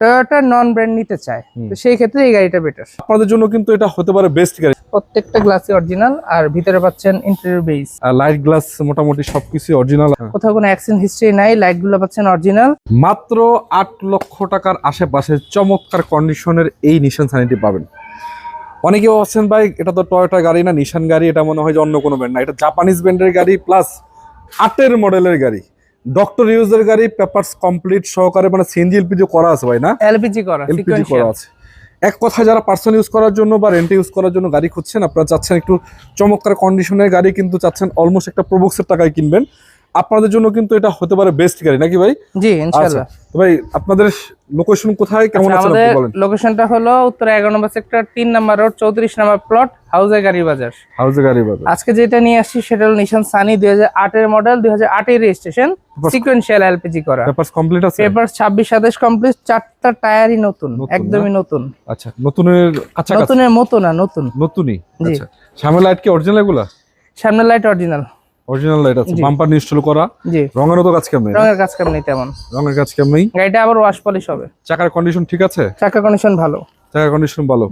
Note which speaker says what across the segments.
Speaker 1: Toyota নন brand নিতে চায়। তো সেই ক্ষেত্রে এই গাড়িটা বেটার
Speaker 2: আপনাদের জন্য কিন্তু এটা হতে পারে বেস্ট গাড়ি।
Speaker 1: প্রত্যেকটা গ্লাসই অরিজিনাল আর ভিতরে পাচ্ছেন ইন্টেরিয়র বেস
Speaker 2: আর লাইট গ্লাস মোটামুটি সবকিছু অরিজিনাল
Speaker 1: কোথাও কোনো অ্যাক্সিডেন্ট হিস্ট্রি নাই লাইটগুলো পাচ্ছেন অরিজিনাল
Speaker 2: মাত্র আট লক্ষ টাকার আশেপাশে চমৎকার কন্ডিশনের এই নিশান সানিটি পাবেন। অনেকে ভাবছেন ভাই এটা তো টয়োটা গাড়ি না নিশান গাড়ি এটা মনে হয় যে অন্য কোনো ব্র্যান্ড না। এটা জাপানিজ ব্র্যান্ডের গাড়ি প্লাস আটের মডেলের গাড়ি। ডক্টর ইউজের গাড়ি পেপারস কমপ্লিট সহকারে মানে সিএনজি এলপিজি করা আছে ভাই না?
Speaker 1: এলপিজি করা
Speaker 2: এলপিজি করা আছে। এক কথা যারা পার্সোনাল ইউজ করার জন্য বা রেন্টে ইউজ করার জন্য গাড়ি খুঁজছেন আপনারা চাচ্ছেন একটু চমৎকার কন্ডিশনের গাড়ি কিন্তু চাচ্ছেন অলমোস্ট একটা প্রবক্সের টাকায় কিনবেন। আপনাদের জন্য কিন্তু এটা হতে পারে বেস্ট গাড়ি নাকি ভাই?
Speaker 1: জি ইনশাআল্লাহ।
Speaker 2: তো ভাই আপনাদের লোকেশন কোথায় কেমন
Speaker 1: আচ্ছা,
Speaker 2: আছে আপনি বলেন।
Speaker 1: লোকেশনটা হলো উত্তর এগারো নম্বর সেক্টর তিন নম্বর রোড চৌত্রিশ নম্বর প্লট হাউজে গাড়ি বাজার।
Speaker 2: হাউজে গাড়ি বাজার।
Speaker 1: আজকে যেটা নিয়ে আসছি সেটা হলো নিশান সানি দুই হাজার আটের মডেল দুই হাজার আটের রেজিস্ট্রেশন সিকোয়েন্সিয়াল এলপিজি করা।
Speaker 2: পেপারস কমপ্লিট আছে?
Speaker 1: পেপার ছাব্বিশ সাতাশ কমপ্লিট চারটা টায়ারই নতুন একদমই নতুন।
Speaker 2: আচ্ছা নতুনের কাছাকাছি?
Speaker 1: নতুনের মতো না নতুন।
Speaker 2: নতুনই। আচ্ছা সামনে লাইট কি অরিজিনাল এগুলা?
Speaker 1: সামনের লাইট অরিজিনাল
Speaker 2: অরিজিনাল লাইট আছে। বাম্পার ইনস্টল করা
Speaker 1: জি।
Speaker 2: রঙেরও তো কাজ কেমন?
Speaker 1: রঙের কাজ কাম নেই তেমন?
Speaker 2: রঙের কাজ কেমন
Speaker 1: গাড়িটা আবার ওয়াশ পলিশ হবে।
Speaker 2: চাকার কন্ডিশন ঠিক আছে?
Speaker 1: চাকা কন্ডিশন ভালো।
Speaker 2: চাকার কন্ডিশন ভালো।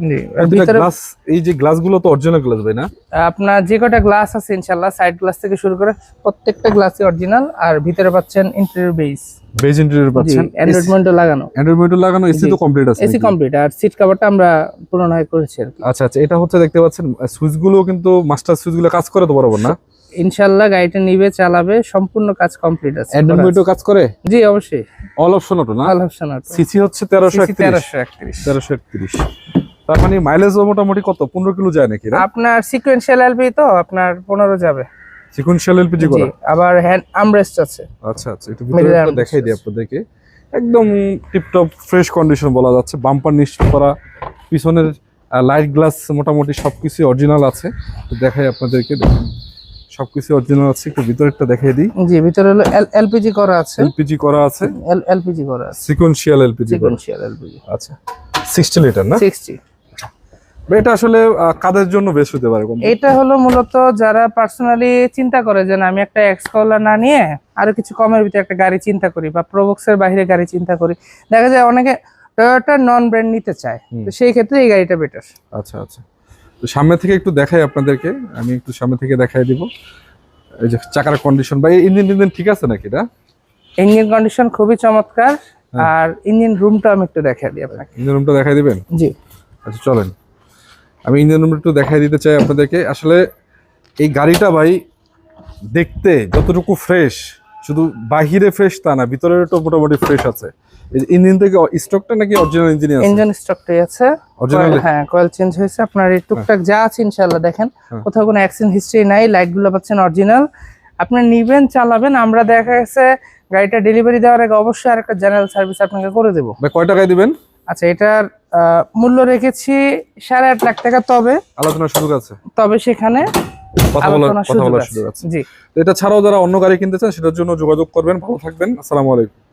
Speaker 2: গ্লাস এই যে গ্লাসগুলো তো অরিজিনাল গ্লাস ভাই না?
Speaker 1: আপনার যে কটা গ্লাস আছে ইনশাল্লাহ সাইড গ্লাস থেকে শুরু করে প্রত্যেকটা গ্লাসই অরিজিনাল আর ভিতরে পাচ্ছেন ইন্টেরিয়র বেস
Speaker 2: বেজ ইন্টেরিয়র পাচ্ছেন।
Speaker 1: অ্যান্ড্রয়েড মনিটর লাগানো।
Speaker 2: অ্যান্ড্রয়েড মনিটর লাগানো এসি তো কমপ্লিট আছে
Speaker 1: এসি কমপ্লিট আর সিট কভারটা আমরা পুরনো করেছি
Speaker 2: আচ্ছা আচ্ছা এটা হচ্ছে দেখতে পাচ্ছেন সুইচগুলো কিন্তু মাস্টার সুইচগুলো কাজ করে তো বরাবর না?
Speaker 1: ইনশাল্লাহ গাড়িটা নিবে চালাবে সম্পূর্ণ কাজ কমপ্লিট আছে।
Speaker 2: মনিটর কাজ করে?
Speaker 1: জি অবশ্যই।
Speaker 2: অল অপশন অটো না?
Speaker 1: ভালো অপশন আছে
Speaker 2: সিসি হচ্ছে তেরোশো একত্রিশ।
Speaker 1: তেরোশো একত্রিশ।
Speaker 2: তেরোশো একত্রিশ। তার মানে মাইলেজও মোটামুটি কত? পনেরো কিলো যায় নাকি
Speaker 1: আপনার সিকোয়েন্সিয়াল এলপি তো আপনার পনেরো যাবে।
Speaker 2: সিকুয়েন্সিয়াল এলপিজি
Speaker 1: জি
Speaker 2: করা।
Speaker 1: আবার হ্যান্ড আমরেস্ট আছে।
Speaker 2: আচ্ছা আচ্ছা একটু ভিতরে দেখাই দিই। আপনাদেরকে। একদম টিপটপ ফ্রেশ কন্ডিশন বলা যাচ্ছে। বাম্পার নিশ্চিত করা। পিছনের লাইট গ্লাস মোটামুটি সবকিছু অরিজিনাল আছে। তো দেখাই আপনাদেরকে দেখুন। সবকিছু অরিজিনাল আছে একটু ভিতরেরটা দেখাই দিই।
Speaker 1: জি ভিতরে হলো এলপিজি করা আছে।
Speaker 2: এলপিজি করা আছে।
Speaker 1: এলপিজি করা আছে।
Speaker 2: সিকোয়েন্সিয়াল এলপিজি
Speaker 1: সিকোয়েন্সিয়াল এলপিজি
Speaker 2: আচ্ছা সিক্সটি লিটার না?
Speaker 1: সিক্সটি
Speaker 2: এটা আসলে কাদের জন্য বেশ হতে পারে
Speaker 1: এটা হলো মূলত যারা পার্সোনালি চিন্তা করে যে আমি একটা এক্সকলা না নিয়ে আরও কিছু কমের ভিতরে একটা গাড়ি চিন্তা করি বা প্রবক্সের বাইরে গাড়ি চিন্তা করি। দেখা যায় অনেকে টয়োটা নন ব্র্যান্ড নিতে চায়। তো সেই ক্ষেত্রে এই গাড়িটা বেটার
Speaker 2: আচ্ছা আচ্ছা। তো সামনে থেকে একটু দেখাই আপনাদেরকে। আমি একটু সামনে থেকে দেখাই দিব। এই যে চাকার কন্ডিশন বা ইঞ্জিন টিঞ্জিন ঠিক আছে নাকি এটা?
Speaker 1: ইঞ্জিন কন্ডিশন খুবই চমৎকার।
Speaker 2: হ্যাঁ।
Speaker 1: আর ইঞ্জিন রুমটা আমি একটু দেখাই দিই আপনাকে।
Speaker 2: ইঞ্জিন রুমটা দেখাই দিবেন?
Speaker 1: জি।
Speaker 2: আচ্ছা চলেন। আমি ইঞ্জিন রুমটা একটু দেখাই দিতে চাই আপনাদেরকে। আসলে এই গাড়িটা ভাই দেখতে যতটুকু ফ্রেশ শুধু বাহিরে ফ্রেশ তা না ভিতরের তো মোটামুটি ফ্রেশ আছে। ইঞ্জিন থেকে স্টকটা নাকি অরিজিনাল ইঞ্জিন আছে?
Speaker 1: ইঞ্জিন স্টকটাই আছে। অরিজিনাল হ্যাঁ কয়েল চেঞ্জ হয়েছে। আপনার এই টুকটাক যা আছে ইনশাল্লাহ দেখেন।
Speaker 2: হ্যাঁ।
Speaker 1: কোথাও কোনো অ্যাক্সিডেন্ট হিস্ট্রি নাই লাইটগুলো পাচ্ছেন অরিজিনাল আপনি নিবেন চালাবেন। আমরা দেখা গেছে গাড়িটা ডেলিভারি দেওয়ার আগে অবশ্যই আরেকটা জেনারেল সার্ভিস আপনাকে করে দেবো।
Speaker 2: ভাই কয় টাকায় দিবেন?
Speaker 1: আচ্ছা এটার মূল্য রেখেছি সাড়ে আট লাখ টাকা তবে
Speaker 2: আলোচনার সুযোগ আছে।
Speaker 1: তবে সেখানে
Speaker 2: কথা বলার কথা
Speaker 1: সুযোগ
Speaker 2: বলার
Speaker 1: আছে।
Speaker 2: সুযোগ আছে।
Speaker 1: জি।
Speaker 2: তো এটা ছাড়াও যারা অন্য গাড়ি কিনতে চান সেটার জন্য যোগাযোগ করবেন। ভালো থাকবেন। আসসালামু আলাইকুম।